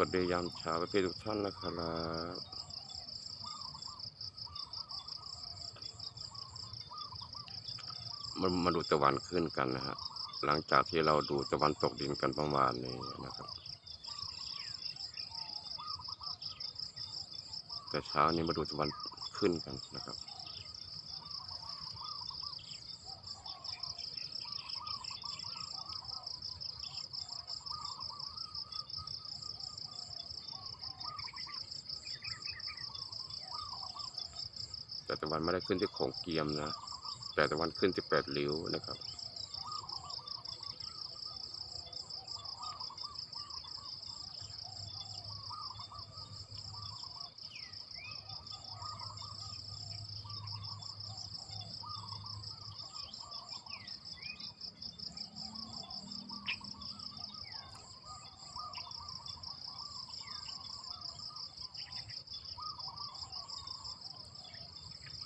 วัสดียามเช้าพี่ทุกท่านนะครับมามาดูตะวันขึ้นกันนะฮะหลังจากที่เราดูตะวันตกดินกันประมาณนี้นะครับ แต่เช้านี้มาดูตะวันขึ้นกันนะครับ แต่ตะวันไม่ได้ขึ้นที่โขงเกียมนะแต่ตะวันขึ้นที่แปดริ้วนะครับ